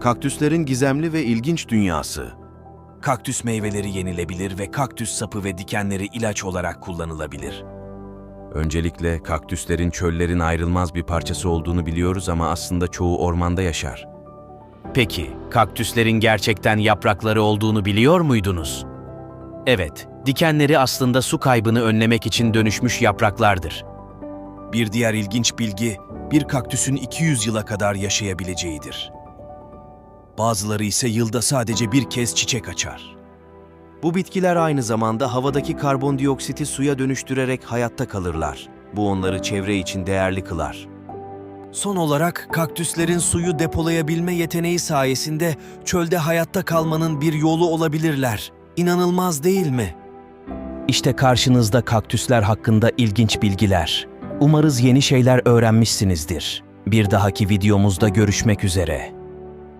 Kaktüslerin gizemli ve ilginç dünyası. Kaktüs meyveleri yenilebilir ve kaktüs sapı ve dikenleri ilaç olarak kullanılabilir. Öncelikle kaktüslerin çöllerin ayrılmaz bir parçası olduğunu biliyoruz ama aslında çoğu ormanda yaşar. Peki, kaktüslerin gerçekten yaprakları olduğunu biliyor muydunuz? Evet, dikenleri aslında su kaybını önlemek için dönüşmüş yapraklardır. Bir diğer ilginç bilgi, bir kaktüsün 200 yıla kadar yaşayabileceğidir. Bazıları ise yılda sadece bir kez çiçek açar. Bu bitkiler aynı zamanda havadaki karbondioksiti suya dönüştürerek hayatta kalırlar. Bu onları çevre için değerli kılar. Son olarak kaktüslerin suyu depolayabilme yeteneği sayesinde çölde hayatta kalmanın bir yolu olabilirler. İnanılmaz değil mi? İşte karşınızda kaktüsler hakkında ilginç bilgiler. Umarız yeni şeyler öğrenmişsinizdir. Bir dahaki videomuzda görüşmek üzere.